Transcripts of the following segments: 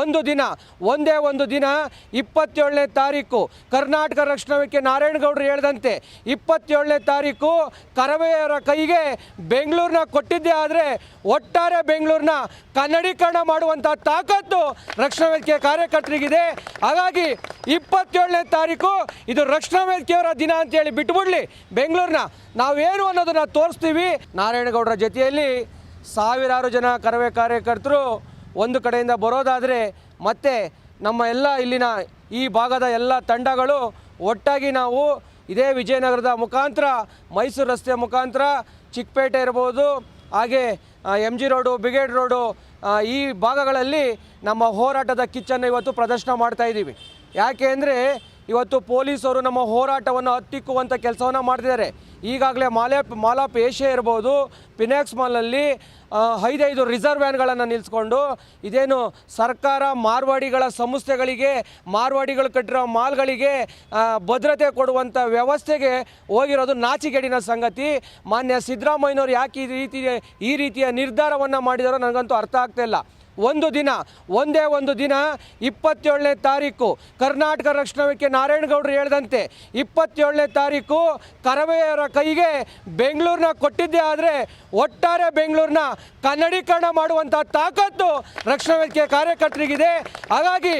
ಒಂದು ದಿನ, ಒಂದೇ ಒಂದು ದಿನ, ಇಪ್ಪತ್ತೇಳನೇ ತಾರೀಕು, ಕರ್ನಾಟಕ ರಕ್ಷಣಾ ವೇದಿಕೆ ನಾರಾಯಣಗೌಡರು ಹೇಳಿದಂತೆ, ಇಪ್ಪತ್ತೇಳನೇ ತಾರೀಕು ಕರವೆಯವರ ಕೈಗೆ ಬೆಂಗಳೂರನ್ನ ಕೊಟ್ಟಿದ್ದೇ ಆದರೆ ಒಟ್ಟಾರೆ ಬೆಂಗಳೂರನ್ನ ಕನ್ನಡೀಕರಣ ಮಾಡುವಂಥ ತಾಕತ್ತು ರಕ್ಷಣಾ ವೇದಿಕೆ ಕಾರ್ಯಕರ್ತರಿಗಿದೆ. ಹಾಗಾಗಿ ಇಪ್ಪತ್ತೇಳನೇ ತಾರೀಕು ಇದು ರಕ್ಷಣಾ ವೇದಿಕೆಯವರ ದಿನ ಅಂತೇಳಿ ಬಿಟ್ಬಿಡ್ಲಿ. ಬೆಂಗಳೂರನ್ನ ನಾವೇನು ಅನ್ನೋದನ್ನು ತೋರಿಸ್ತೀವಿ. ನಾರಾಯಣಗೌಡರ ಜೊತೆಯಲ್ಲಿ ಸಾವಿರಾರು ಜನ ಕರವೇ ಕಾರ್ಯಕರ್ತರು ಒಂದು ಕಡೆಯಿಂದ ಬರೋದಾದರೆ ಮತ್ತೆ ನಮ್ಮ ಎಲ್ಲ ಇಲ್ಲಿನ ಈ ಭಾಗದ ಎಲ್ಲ ತಂಡಗಳು ಒಟ್ಟಾಗಿ ನಾವು ಇದೇ ವಿಜಯನಗರದ ಮುಖಾಂತರ, ಮೈಸೂರು ರಸ್ತೆಯ ಮುಖಾಂತರ, ಚಿಕ್ಕಪೇಟೆ ಇರ್ಬೋದು, ಹಾಗೆ M G road brigade road ಈ ಭಾಗಗಳಲ್ಲಿ ನಮ್ಮ ಹೋರಾಟದ ಕಿಚ್ಚನ್ನು ಇವತ್ತು ಪ್ರದರ್ಶನ ಮಾಡ್ತಾಯಿದ್ದೀವಿ ಯಾಕೆ ಅಂದರೆ ಇವತ್ತು ಪೊಲೀಸರು ನಮ್ಮ ಹೋರಾಟವನ್ನು ಹತ್ತಿಕ್ಕುವಂಥ ಕೆಲಸವನ್ನು ಮಾಡ್ತಿದ್ದಾರೆ. ಈಗಾಗಲೇ ಮಾಲೆ ಮಾಲಾಪ್ ಏಷ್ಯಾ ಇರ್ಬೋದು, ಪಿನೆಕ್ಸ್ ಮಾಲಲ್ಲಿ ಐದೈದು ರಿಸರ್ವ್ ವ್ಯಾನ್ಗಳನ್ನು ನಿಲ್ಲಿಸ್ಕೊಂಡು ಇದೇನು ಸರ್ಕಾರ ಮಾರ್ವಾಡಿಗಳ ಸಂಸ್ಥೆಗಳಿಗೆ, ಮಾರ್ವಾಡಿಗಳು ಕಟ್ಟಿರೋ ಮಾಲ್ಗಳಿಗೆ ಭದ್ರತೆ ಕೊಡುವಂಥ ವ್ಯವಸ್ಥೆಗೆ ಹೋಗಿರೋದು ನಾಚಿಗೆಡಿನ ಸಂಗತಿ. ಮಾನ್ಯ ಸಿದ್ದರಾಮಯ್ಯನವರು ಯಾಕೆ ಈ ರೀತಿ ಈ ರೀತಿಯ ನಿರ್ಧಾರವನ್ನು ಮಾಡಿದಾರೋ ನನಗಂತೂ ಅರ್ಥ ಆಗ್ತಾ ಇಲ್ಲ. ಒಂದು ದಿನ, ಒಂದೇ ಒಂದು ದಿನ, ಇಪ್ಪತ್ತೇಳನೇ ತಾರೀಕು, ಕರ್ನಾಟಕ ರಕ್ಷಣಾ ವೇದಿಕೆ ನಾರಾಯಣಗೌಡರು ಹೇಳಿದಂತೆ, ಇಪ್ಪತ್ತೇಳನೇ ತಾರೀಕು ಕರವೆಯವರ ಕೈಗೆ ಬೆಂಗಳೂರನ್ನ ಕೊಟ್ಟಿದ್ದೆ ಆದರೆ ಒಟ್ಟಾರೆ ಬೆಂಗಳೂರನ್ನ ಕನ್ನಡೀಕರಣ ಮಾಡುವಂಥ ತಾಕತ್ತು ರಕ್ಷಣಾ ವೇದಿಕೆ ಕಾರ್ಯಕರ್ತರಿಗಿದೆ. ಹಾಗಾಗಿ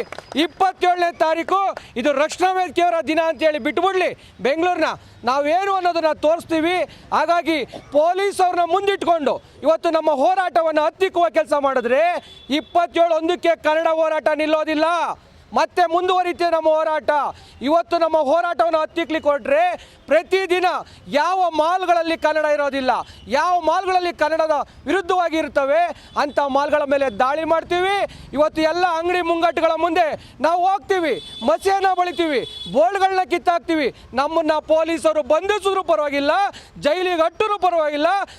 ಇಪ್ಪತ್ತೇಳನೇ ತಾರೀಕು ಇದು ರಕ್ಷಣಾ ವೇದಿಕೆಯವರ ದಿನ ಅಂತೇಳಿ ಬಿಟ್ಬಿಡ್ಲಿ. ಬೆಂಗಳೂರಿನ ನಾವೇನು ಅನ್ನೋದನ್ನ ತೋರಿಸ್ತೀವಿ. ಹಾಗಾಗಿ ಪೊಲೀಸ್ ಅವ್ರನ್ನ ಮುಂದಿಟ್ಕೊಂಡು ಇವತ್ತು ನಮ್ಮ ಹೋರಾಟವನ್ನು ಹತ್ತಿಕ್ಕುವ ಕೆಲಸ ಮಾಡಿದ್ರೆ ಇಪ್ಪತ್ತೇಳು ಒಂದಕ್ಕೆ ಕನ್ನಡ ಹೋರಾಟ ನಿಲ್ಲೋದಿಲ್ಲ. ಮತ್ತೆ ಮುಂದುವರಿತೆ ನಮ್ಮ ಹೋರಾಟ. ಇವತ್ತು ನಮ್ಮ ಹೋರಾಟವನ್ನು ಹತ್ತಿಕ್ಲಿಕ್ಕೆ ಹೊರಟ್ರೆ ಪ್ರತಿದಿನ ಯಾವ ಮಾಲ್ಗಳಲ್ಲಿ ಕನ್ನಡ ಇರೋದಿಲ್ಲ, ಯಾವ ಮಾಲ್ಗಳಲ್ಲಿ ಕನ್ನಡದ ವಿರುದ್ಧವಾಗಿ ಇರ್ತವೆ ಅಂಥ ಮಾಲ್ಗಳ ಮೇಲೆ ದಾಳಿ ಮಾಡ್ತೀವಿ. ಇವತ್ತು ಎಲ್ಲ ಅಂಗಡಿ ಮುಂಗಟ್ಟುಗಳ ಮುಂದೆ ನಾವು ಹೋಗ್ತೀವಿ ಮಸೆಯನ್ನು ಬಳಿತೀವಿ, ಬೋರ್ಡ್ಗಳನ್ನ ಕಿತ್ತಾಕ್ತೀವಿ. ನಮ್ಮನ್ನ ಪೊಲೀಸರು ಬಂಧಿಸಿದ್ರು ಪರವಾಗಿಲ್ಲ, ಜೈಲಿಗೆ ಅಟ್ಟರೂ ಪರವಾಗಿಲ್ಲ.